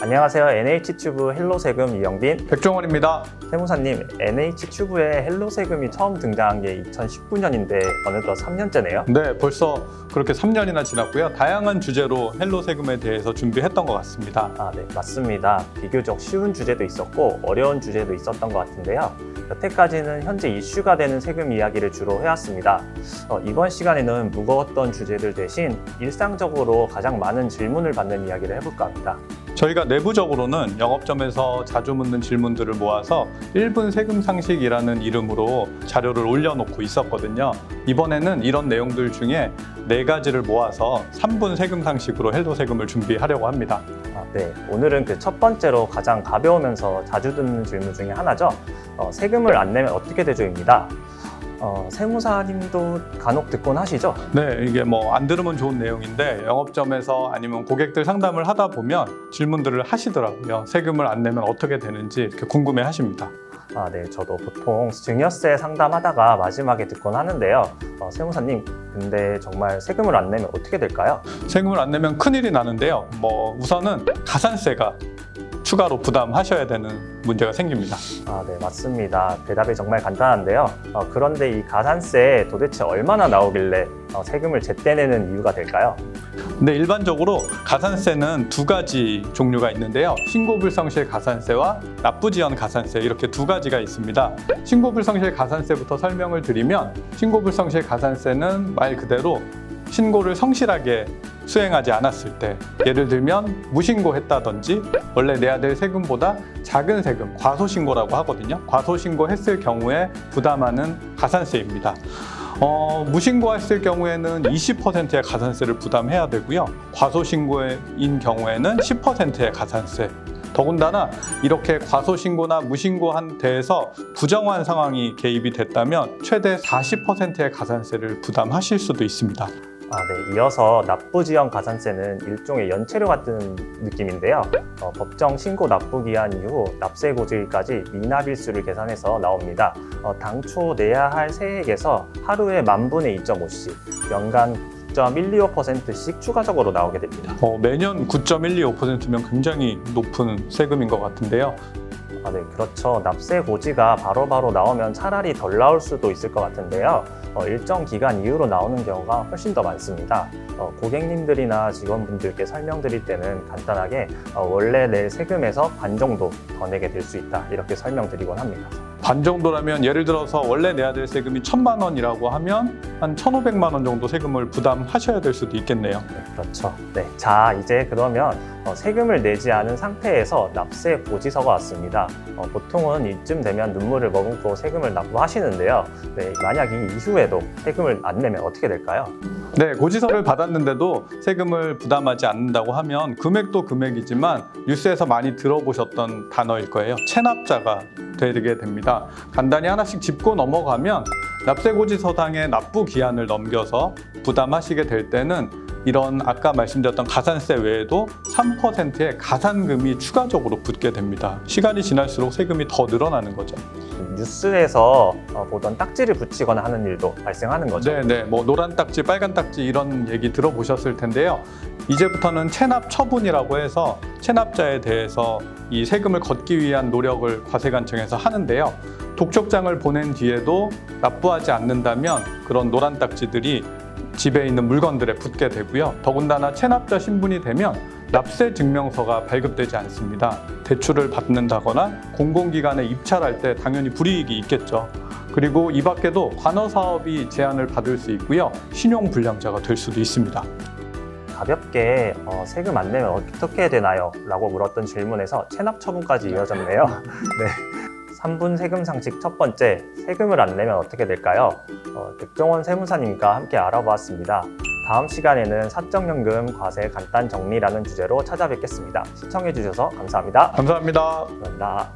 안녕하세요. NH튜브 헬로세금 이영빈 백종원입니다. 세무사님. NH튜브에 헬로세금이 처음 등장한 게 2019년인데 어느덧 3년째네요. 네, 벌써 그렇게 3년이나 지났고요. 다양한 주제로 헬로 세금에 대해서 준비했던 것 같습니다. 아, 네, 맞습니다. 비교적 쉬운 주제도 있었고 어려운 주제도 있었던 것 같은데요. 여태까지는 현재 이슈가 되는 세금 이야기를 주로 해왔습니다. 어, 이번 시간에는 무거웠던 주제들 대신 일상적으로 가장 많은 질문을 받는 이야기를 해볼까 합니다. 저희가 내부적으로는 영업점에서 자주 묻는 질문들을 모아서 1분 세금 상식이라는 이름으로 자료를 올려놓고 있었거든요. 이번에는 이런 내용들 중에 네 가지를 모아서 3분 세금 상식으로 헬로 세금을 준비하려고 합니다. 아, 네, 오늘은 그 첫 번째로 가장 가벼우면서 자주 듣는 질문 중에 하나죠. 어, 세금을 안 내면 어떻게 되죠입니다. 어, 세무사님도 간혹 듣곤 하시죠? 네, 이게 뭐 안 들으면 좋은 내용인데 영업점에서 아니면 고객들 상담을 하다 보면 질문들을 하시더라고요. 세금을 안 내면 어떻게 되는지 이렇게 궁금해 하십니다. 아, 네, 저도 보통 증여세 상담하다가 마지막에 듣곤 하는데요. 어, 세무사님, 근데 정말 세금을 안 내면 어떻게 될까요? 세금을 안 내면 큰일이 나는데요. 뭐 우선은 가산세가 추가로 부담하셔야 되는 문제가 생깁니다. 아, 네, 맞습니다. 대답이 정말 간단한데요. 어, 그런데 이 가산세 도대체 얼마나 나오길래 어, 세금을 제때 내는 이유가 될까요? 근데 일반적으로 가산세는 두 가지 종류가 있는데요. 신고불성실 가산세와 납부지연 가산세 이렇게 두 가지가 있습니다. 신고불성실 가산세부터 설명을 드리면 신고불성실 가산세는 말 그대로 신고를 성실하게 수행하지 않았을 때 예를 들면 무신고했다든지 원래 내야 될 세금보다 작은 세금 과소신고라고 하거든요. 과소신고했을 경우에 부담하는 가산세입니다. 어, 무신고했을 경우에는 20%의 가산세를 부담해야 되고요. 과소신고인 경우에는 10%의 가산세. 더군다나 이렇게 과소신고나 무신고한 데에서 부정한 상황이 개입이 됐다면 최대 40%의 가산세를 부담하실 수도 있습니다. 아, 네. 이어서 납부지연 가산세는 일종의 연체료 같은 느낌인데요. 어, 법정 신고 납부 기한 이후 납세 고지일까지 미납일수를 계산해서 나옵니다. 어, 당초 내야 할 세액에서 하루에 만 분의 2.5씩, 연간 9.125%씩 추가적으로 나오게 됩니다. 어, 매년 9.125%면 굉장히 높은 세금인 것 같은데요. 아, 네, 그렇죠. 납세 고지가 바로바로 나오면 차라리 덜 나올 수도 있을 것 같은데요. 어, 일정 기간 이후로 나오는 경우가 훨씬 더 많습니다. 어, 고객님들이나 직원분들께 설명드릴 때는 간단하게 어, 원래 낼 세금에서 반 정도 더 내게 될 수 있다 이렇게 설명드리곤 합니다. 반 정도라면 예를 들어서 원래 내야 될 세금이 1천만 원이라고 하면 한 1,500만 원 정도 세금을 부담하셔야 될 수도 있겠네요. 네, 그렇죠. 네, 자 이제 그러면 어, 세금을 내지 않은 상태에서 납세 고지서가 왔습니다. 어, 보통은 이쯤 되면 눈물을 머금고 세금을 납부하시는데요. 네, 만약 이 이후에도 세금을 안 내면 어떻게 될까요? 네, 고지서를 받았는데도 세금을 부담하지 않는다고 하면 금액도 금액이지만 뉴스에서 많이 들어보셨던 단어일 거예요. 체납자가 되게 됩니다. 간단히 하나씩 짚고 넘어가면 납세고지서당의 납부 기한을 넘겨서 부담하시게 될 때는 이런 아까 말씀드렸던 가산세 외에도 3%의 가산금이 추가적으로 붙게 됩니다. 시간이 지날수록 세금이 더 늘어나는 거죠. 뉴스에서 어, 보던 딱지를 붙이거나 하는 일도 발생하는 거죠. 네, 네. 뭐 노란 딱지, 빨간 딱지 이런 얘기 들어보셨을 텐데요. 이제부터는 체납 처분이라고 해서 체납자에 대해서 이 세금을 걷기 위한 노력을 과세관청에서 하는데요. 독촉장을 보낸 뒤에도 납부하지 않는다면 그런 노란 딱지들이 집에 있는 물건들에 붙게 되고요. 더군다나 체납자 신분이 되면 납세 증명서가 발급되지 않습니다. 대출을 받는다거나 공공기관에 입찰할 때 당연히 불이익이 있겠죠. 그리고 이 밖에도 관어 사업이 제한을 받을 수 있고요. 신용 불량자가 될 수도 있습니다. 가볍게 어, 세금 안 내면 어떻게 되나요? 라고 물었던 질문에서 체납 처분까지 이어졌네요. 네. 3분 세금 상식 첫 번째, 세금을 안 내면 어떻게 될까요? 어, 백종원 세무사님과 함께 알아보았습니다. 다음 시간에는 사적연금 과세 간단 정리라는 주제로 찾아뵙겠습니다. 시청해주셔서 감사합니다. 감사합니다. 감사합니다.